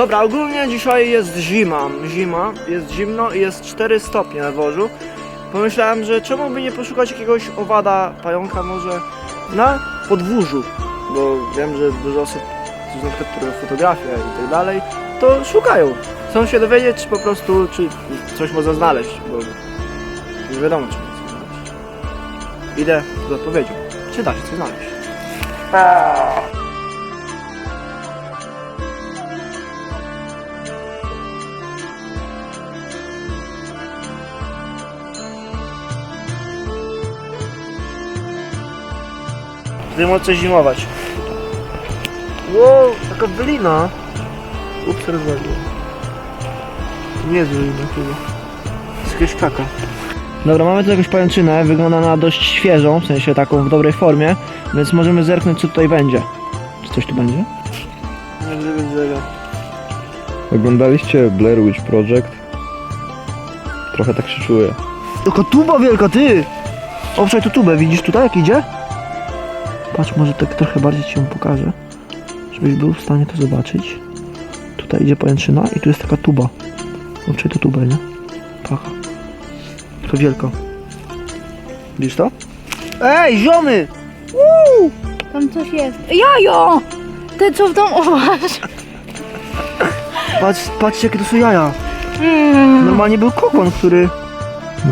Dobra, ogólnie dzisiaj jest zima, zima, jest zimno i jest 4 stopnie na dworzu. Pomyślałem, że czemu by nie poszukać jakiegoś owada, pająka może na podwórzu, bo wiem, że dużo osób, którzy na przykład które fotografia i tak dalej, to szukają. Chcą się dowiedzieć, czy po prostu, czy coś można znaleźć, bo nie wiadomo, czy można znaleźć. Idę z odpowiedzią, czy da się coś znaleźć. Może coś zimować. Wow, taka wylina. Ups, rozwaliłem. To nie jest wylina chyba. To jest jakaś kaka. Dobra, mamy tu jakąś pajęczynę, wygląda na dość świeżą, w sensie taką w dobrej formie, więc możemy zerknąć co tutaj będzie. Czy coś tu będzie? Nie widzę, Oglądaliście Blair Witch Project? Trochę tak się czuję. Tylko tuba wielka, ty! Obczaj tu tubę, widzisz tutaj jak idzie? Patrz, może tak trochę bardziej ci ją pokażę, żebyś był w stanie to zobaczyć. Tutaj idzie pajęczyna i tu jest taka tuba. Obczaj tu tubę, nie? Taka. To wielka. Widzisz to? Ej, ziomy! Woo! Tam coś jest. Jajo! Te co w domu masz? Patrz, patrzcie jakie to są jaja. Mm. Normalnie był kokon, który...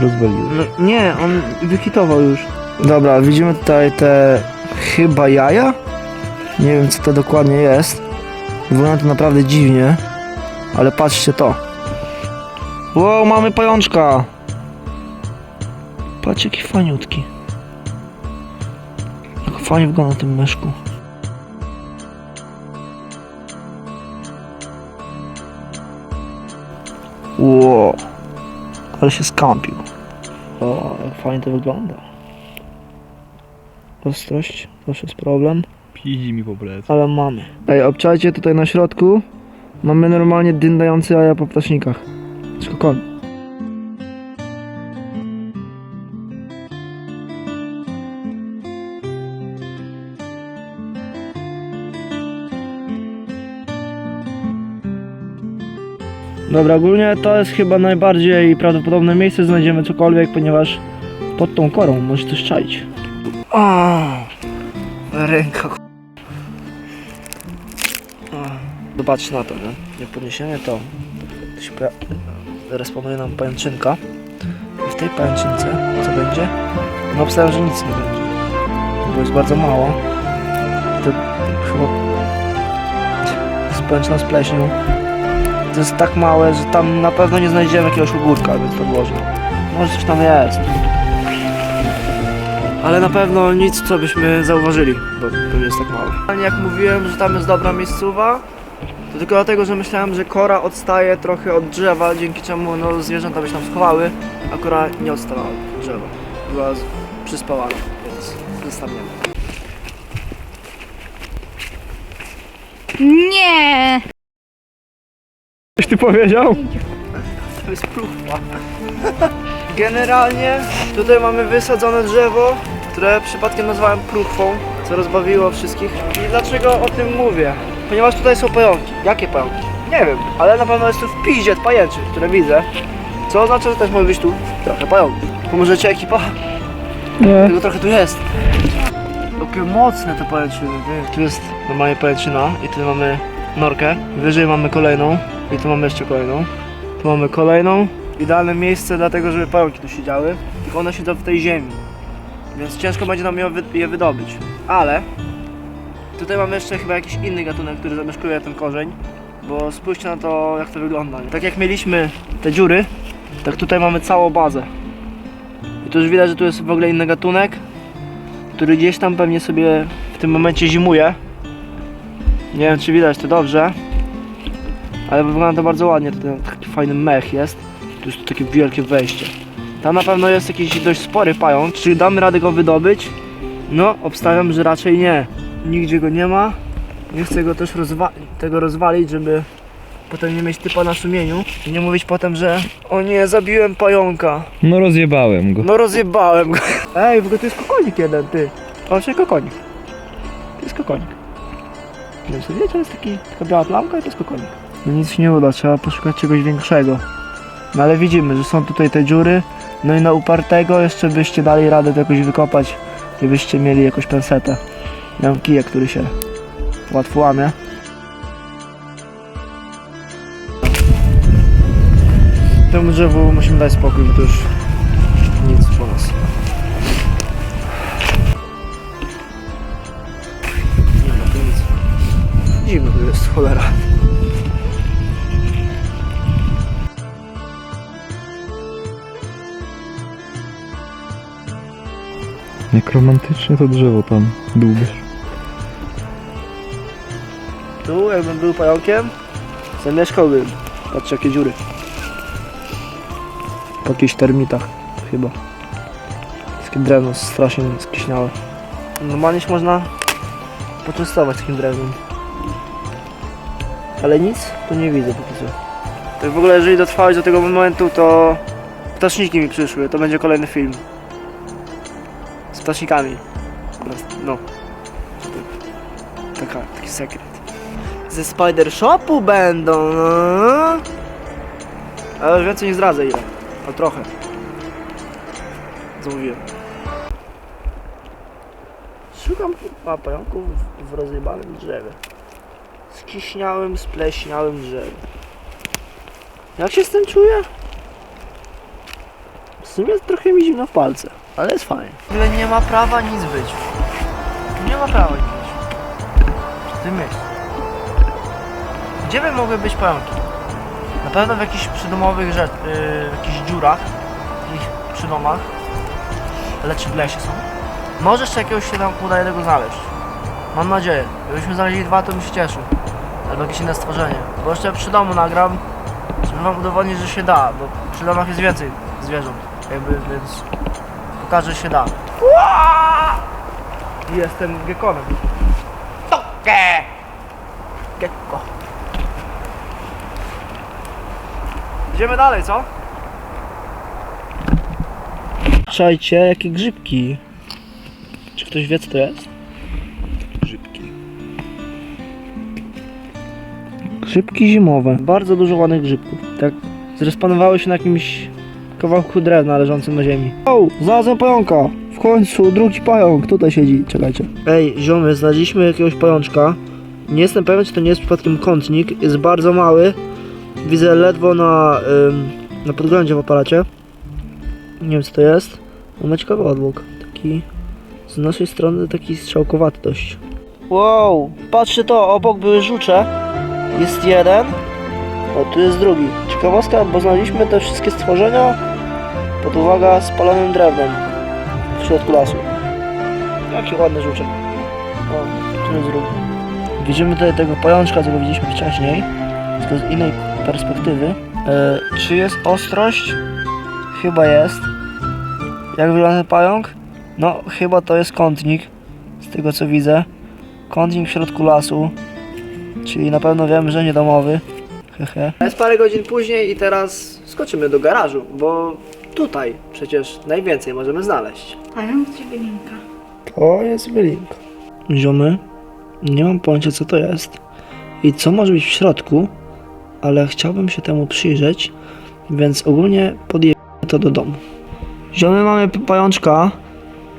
Rozwaliłem. No, nie, on wykitował już. Dobra, widzimy tutaj te chyba jaja. Nie wiem co to dokładnie jest. Wygląda to naprawdę dziwnie. Ale patrzcie to. Wow, mamy pajączka. Patrz jaki faniutki. Jak fajnie wygląda na tym myszku. Wow. Ale się skampił. O, jak fajnie to wygląda. Ostrość, to już jest problem, Pidzi mi po plecy. ale mamy. Ej, obczajcie tutaj na środku. Mamy normalnie dyndające jaja po ptaśnikach. Skokon. Dobra, ogólnie to jest chyba najbardziej prawdopodobne miejsce, znajdziemy cokolwiek, ponieważ pod tą korą może coś czaić. O, ręka. Zobaczcie na to, nie? Jak podniesiemy to, to się responuje nam pajęczynka. I w tej pajęczynce co będzie? No obstawiam, że nic nie będzie. Bo jest bardzo mało. To chyba pajęczyna z pleśnią. To jest tak małe, że tam na pewno nie znajdziemy jakiegoś ogórka, więc to włożę. Może coś tam jest. Ale na pewno nic, co byśmy zauważyli, bo pewnie jest tak mało. Ale jak mówiłem, że tam jest dobra miejscowa, to tylko dlatego, że myślałem, że kora odstaje trochę od drzewa, dzięki czemu no, zwierzęta by się tam schowały, a kora nie odstawała od drzewa. Była przyspałana, więc zostawiamy. Nie! Coś ty powiedział? To jest pluchwa. Generalnie tutaj mamy wysadzone drzewo, które przypadkiem nazwałem pluchwą, co rozbawiło wszystkich. I dlaczego o tym mówię? Ponieważ tutaj są pająki. Jakie pająki? Nie wiem, ale na pewno jest tu w piździe pajęczy, które widzę. Co oznacza, że też może być tu trochę pająków. Pomożecie ekipa? Nie. Tego trochę tu jest. Jakie mocne te pajęczyny, ty. Tu jest normalnie pajęczyna i tu mamy norkę. Wyżej mamy kolejną i tu mamy jeszcze kolejną. Tu mamy kolejną. Idealne miejsce dlatego, żeby pająki tu siedziały. Tylko one siedzą w tej ziemi. Więc ciężko będzie nam je, wy- je wydobyć. Ale tutaj mamy jeszcze chyba jakiś inny gatunek, który zamieszkuje ten korzeń. Bo spójrzcie na to, jak to wygląda. Tak jak mieliśmy te dziury, tak tutaj mamy całą bazę. I tu już widać, że tu jest w ogóle inny gatunek, który gdzieś tam pewnie sobie w tym momencie zimuje. Nie wiem, czy widać to dobrze, ale wygląda to bardzo ładnie. Tutaj taki fajny mech jest. Tu jest takie wielkie wejście. Tam na pewno jest jakiś dość spory pająk. Czy damy radę go wydobyć? No, obstawiam, że raczej nie. Nigdzie go nie ma. Nie chcę go też rozwa- tego rozwalić, żeby potem nie mieć typa na sumieniu. I nie mówić potem, że o nie, zabiłem pająka. No rozjebałem go. No rozjebałem go. Ej, w ogóle to jest kokonik jeden, ty. Patrz, kokonik. To jest kokonik. Nie wiem, co wiecie, jest taki, taka biała plamka i to jest kokonik. No nic się nie uda, trzeba poszukać czegoś większego. No ale widzimy, że są tutaj te dziury, no i na upartego jeszcze byście dali radę to jakoś wykopać, gdybyście mieli jakąś pensetę. Ja mam który się łatwo łamie. Temu drzewu musimy dać spokój, bo to już nic po nas. Nie ma tu nic. Zimno tu jest, cholera. Jak romantycznie to drzewo tam dłubiesz. Tu, jakbym był pająkiem, zamieszkałbym. Patrz jakie dziury. Po jakichś termitach chyba. Takie drewno strasznie skiśniałe. Normalnie się można poczęstować takim drewnem. Ale nic tu nie widzę póki co. Tak w ogóle jeżeli dotrwałeś do tego momentu, to ptaszniki mi przyszły. To będzie kolejny film. Z ptasznikami. No. Taka, taki sekret. Ze Spider Shopu będą, no. Ale już więcej nie zdradzę ile. A trochę. Co mówiłem. Szukam chyba pająków w rozjebanym drzewie. Skiśniałym, spleśniałym drzewie. Jak się z tym czuję? W sumie trochę mi zimno w palce, ale jest fajnie. Tyle nie ma prawa nic być. Nie ma prawa nic być. W tym miejscu. Gdzie by mogły być pająki? Na pewno w jakichś przydomowych rzecz, yy, w jakichś dziurach, w jakichś przydomach, ale czy w lesie są? Może jeszcze jakiegoś się tam uda jednego znaleźć. Mam nadzieję. Gdybyśmy znaleźli dwa, to bym się cieszył. Albo jakieś inne stworzenie. Bo jeszcze przy domu nagram, żeby wam udowodnić, że się da, bo przy domach jest więcej zwierząt. Jakby, więc pokażę, że się da. Jestem gekonem. Tokę! Gekko. Idziemy dalej, co? Czajcie, jakie grzybki. Czy ktoś wie, co to jest? Grzybki. Grzybki zimowe. Bardzo dużo ładnych grzybków. Tak zrespanowały się na jakimś kawałku drewna leżącym na ziemi. O, znalazłem pająka! W końcu drugi pająk tutaj siedzi. Czekajcie. Ej, ziomy, znaleźliśmy jakiegoś pajączka. Nie jestem pewien, czy to nie jest przypadkiem kątnik. Jest bardzo mały. Widzę ledwo na, ym, na podglądzie w aparacie. Nie wiem, co to jest. On ma ciekawy odwłok. Taki z naszej strony taki strzałkowaty dość. Wow, patrzcie to, obok były żucze. Jest jeden. O, tu jest drugi. Ciekawostka, bo znaleźliśmy te wszystkie stworzenia pod uwaga spalonym drewnem w środku lasu. Jaki ładny żuczek. O, jest drugi. Widzimy tutaj tego pajączka, co go widzieliśmy wcześniej, tylko z innej perspektywy. E, czy jest ostrość? Chyba jest. Jak wygląda pająk? No, chyba to jest kątnik, z tego co widzę. Kątnik w środku lasu, czyli na pewno wiem, że nie domowy. Jest parę godzin później i teraz skoczymy do garażu, bo tutaj przecież najwięcej możemy znaleźć. Pająk czy bylinka? To jest wylinka. Ziomy, nie mam pojęcia co to jest i co może być w środku, ale chciałbym się temu przyjrzeć, więc ogólnie podjedziemy to do domu. Ziomy, mamy p- pajączka.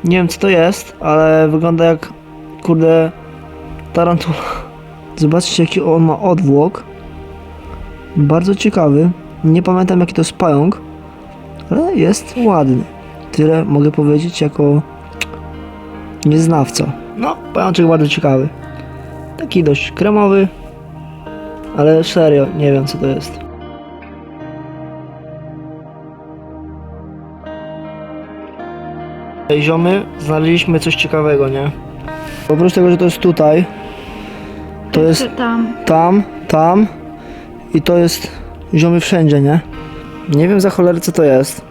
Nie wiem co to jest, ale wygląda jak kurde tarantula. Zobaczcie jaki on ma odwłok. Bardzo ciekawy. Nie pamiętam jaki to jest pająk, ale jest ładny. Tyle mogę powiedzieć jako nieznawca. No, pajączek bardzo ciekawy. Taki dość kremowy, ale serio, nie wiem co to jest. Ziomy, znaleźliśmy coś ciekawego, nie? Oprócz tego, że to jest tutaj, to jest tam? tam, tam i to jest ziomy wszędzie, nie? Nie wiem za cholerę co to jest.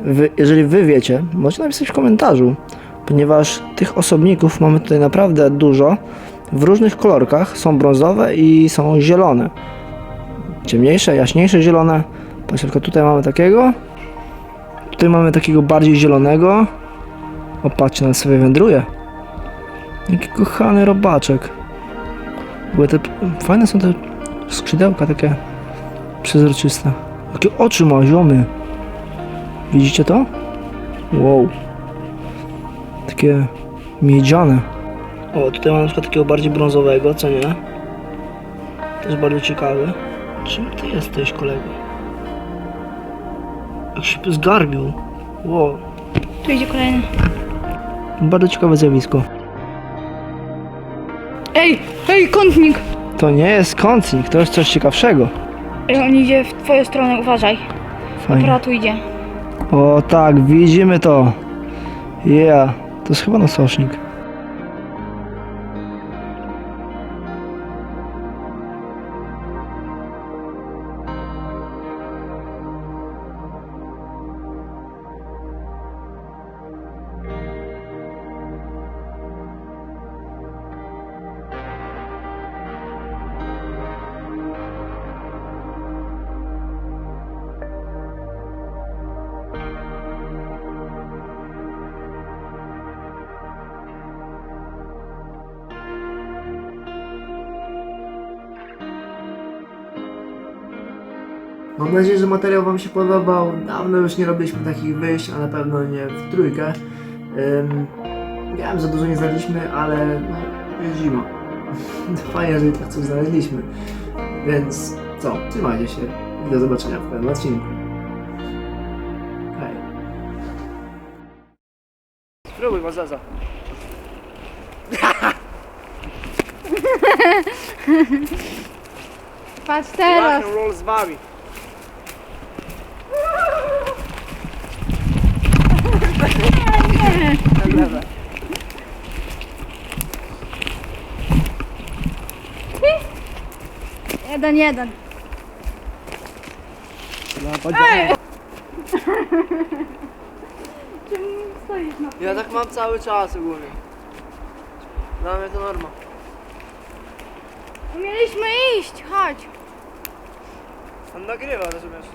Wy, jeżeli wy wiecie, możecie napisać w komentarzu, ponieważ tych osobników mamy tutaj naprawdę dużo. W różnych kolorkach są brązowe i są zielone. Ciemniejsze, jaśniejsze zielone. Patrzcie, tylko tutaj mamy takiego. Tutaj mamy takiego bardziej zielonego. O, patrzcie, on sobie wędruje. Jaki kochany robaczek. Były te, fajne są te skrzydełka takie przezroczyste. Jakie oczy ma, ziomy. Widzicie to? Wow. Takie miedziane. O, tutaj mam na przykład takiego bardziej brązowego, co nie? Też bardzo ciekawy. Czym ty jesteś, kolego? Jak się zgarbił. Wow. Tu idzie kolejny. Bardzo ciekawe zjawisko. Ej, ej, kątnik! To nie jest kątnik, to jest coś ciekawszego. Ej, on idzie w twoją stronę, uważaj. Fajnie. Dobra, tu idzie. O tak, widzimy to. Yeah, to jest chyba nososznik. Mam nadzieję, że materiał Wam się podobał. Dawno już nie robiliśmy takich wyjść, a na pewno nie w trójkę. Nie wiem, za dużo nie znaleźliśmy, ale no, jest zima. Fajnie, że i tak coś znaleźliśmy. Więc co, trzymajcie się i do zobaczenia w kolejnym odcinku. Hej. Spróbuj, Mazaza. Patrz teraz. roll z wami. Jeden, jeden. Czemu stoisz na Ja tak mam cały czas ogólnie. Dla mnie to norma. Mieliśmy iść, chodź. On nagrywa, rozumiesz?